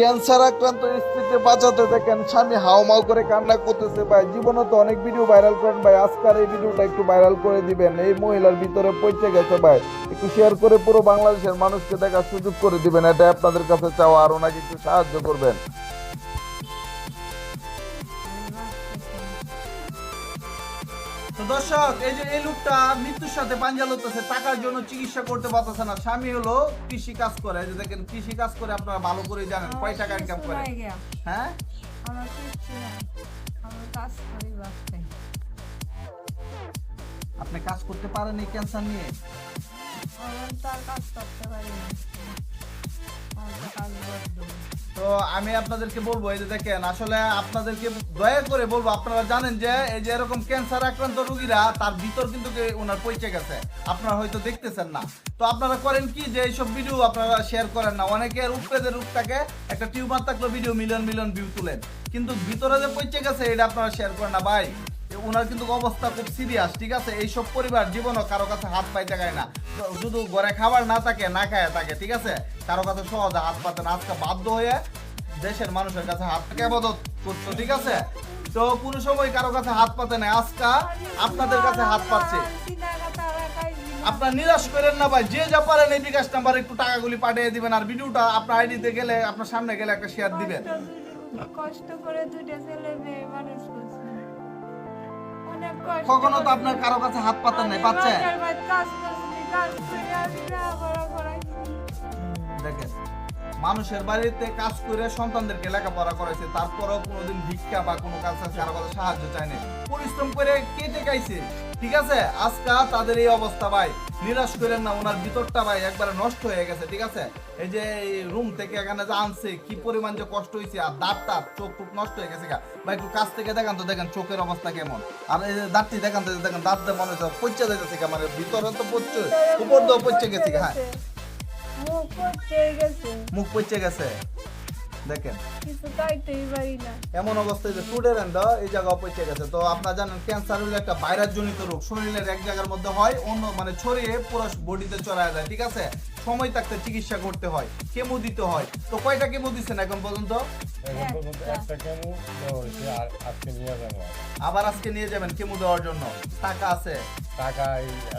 Cancer আক্রান্ত স্ত্রীকে বাঁচাতে দেখেন স্বামী হাওমাও করে কান্না করতেছে। ভাই, জীবনে তো অনেক ভিডিও ভাইরাল করেন ভাই। আজকাল এই ভিডিওটা একটু ভাইরাল করে দিবেন। এই মহিলার ভিতরে পৌঁছে গেছে ভাই। একটু শেয়ার করে পুরো বাংলাদেশের মানুষকে দেখার সুযোগ করে দিবেন। এটা আপনাদের কাছে চাওয়া আর ওনাকে একটু সাহায্য করবেন। তো দর্শক এই যে এই লোকটা মৃত্যুর সাথে পাঞ্জা লড়তেছে টাকার জন্য চিকিৎসা করতে পারতেছে না। স্বামী হলো কৃষি কাজ করে যে দেখেন কৃষি কাজ করে আপনারা ভালো করে জানেন কয় টাকা ইনকাম করে? হ্যাঁ? আপনি কাজ করতে পারেন এই ক্যান্সার নিয়ে? তার কাজ করতে পারি আমি আপনাদেরকে বলব, এই যে দেখেন, আসলে আপনাদেরকে দয়া করে বলব, আপনারা জানেন যে এই যে এরকম ক্যান্সার আক্রান্ত রোগীরা, তার ভিতর কিন্তু ওনার পৌঁছে গেছে। আপনারা হয়তো দেখতেছেন না। তো আপনারা করেন কি যে এইসব ভিডিও আপনারা শেয়ার করেন না। অনেকের উপরেদের রূপ থাকে একটা টিউমার থাকলে ভিডিও মিলিয়ন মিলিয়ন ভিউ তুলেন। কিন্তু ভিতরে যে পৌঁছে গেছে, এটা আপনারা শেয়ার করেন না। ভাই, ওনার কিন্তু অবস্থা খুব সিরিয়াস ঠিক আছে? এইসব পরিবার জীবনও কারও কাছে হাত পাইতে গায় না। শুধু ঘরে খাবার না থাকে, না খায় থাকে, ঠিক আছে? কারও কাছে সহজে হাত পাতে না। আজকে বাধ্য হয়ে দেশের মানুষের কাছে হাত আবাদত করতো ঠিক আছে? তো কোনো সময় কারও কাছে হাত পাতে না আজকে আপনাদের কাছে হাত পাচ্ছে। আপনার নিরাশ করেন না ভাই যে যা পারেন এই বিকাশ নাম্বার একটু টাকাগুলি পাঠিয়ে দিবেন আর ভিডিওটা আপনার আইডিতে গেলে আপনার সামনে গেলে একটা শেয়ার দিবেন। কষ্ট করে দুইটা ছেলে মেয়ে মানুষ করছে। অনেক কষ্ট কখনো তো আপনার কারও কাছে হাত পাতেন নাই পাচ্ছেন। দেখেন মানুষের বাড়িতে কাজ করে সন্তানদেরকে লেখাপড়া করাইছে, তারপরেও কোনোদিন ভিক্ষা বা কোনো কাজ কারও কাছে সাহায্য চায়নি। পরিশ্রম করে কেটে গাইছে ঠিক আছে? আজকা তাদের এই অবস্থা ভাই। নিরাশ করেন না, ওনার ভিতরটা ভাই একবারে নষ্ট হয়ে গেছে, ঠিক আছে? এই যে রুম থেকে এখানে যে আনছে, কি পরিমাণ যে কষ্ট হয়েছে আর দাঁত টাত, চোখ টুক নষ্ট হয়ে গেছে গা। ভাই, একটু কাছ থেকে দেখান তো, দেখেন চোখের অবস্থা কেমন। আর এই যে দাঁতটি দেখান তো, দেখেন দাঁত মনে হচ্ছে পচে যাইতেছে মানে ভিতরে তো পচছে উপর দিয়েও পচে গেছে হ্যাঁ। মুখ পচে গেছে। মুখ পচে গেছে? দেখেন। কিছু খাইতেই পারি না। এমন অবস্থায় যে এই জায়গা পৌঁছে গেছে। তো আপনারা জানেন ক্যান্সার হলো একটা ভাইরাস জনিত রোগ। শরীরের এক জায়গার মধ্যে হয় অন্য মানে ছড়িয়ে পুরো বডিতে চড়ায় যায় ঠিক আছে? সময় থাকতে চিকিৎসা করতে হয় কেমো দিতে হয়। তো কয়টা কেমো দিচ্ছেন এখন পর্যন্ত? আবার আজকে নিয়ে যাবেন কেমো দেওয়ার জন্য। টাকা আছে। টাকা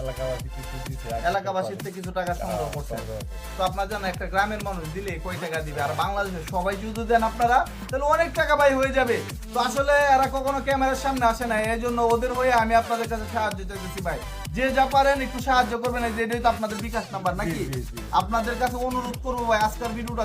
এলাকাবাসী কিছু দিছে এলাকাবাসীর থেকে কিছু টাকা সংগ্রহ সংগ্রহ করছে। তো আপনার জানেন একটা গ্রামের মানুষ দিলে কয় টাকা দিবে? আর বাংলাদেশে সবাই যদি দেন আপনারা তাহলে অনেক টাকা ভাই হয়ে যাবে। তো আসলে এরা কখনো ক্যামেরার সামনে আসে না এই জন্য ওদের হয়ে আমি আপনাদের কাছে সাহায্য চাইতেছি ভাই। যে যা পারেন একটু সাহায্য করবেন এই যে এটাই তো আপনাদের বিকাশ নাম্বার নাকি। আপনাদের কাছে অনুরোধ করব ভাই আজকের ভিডিওটা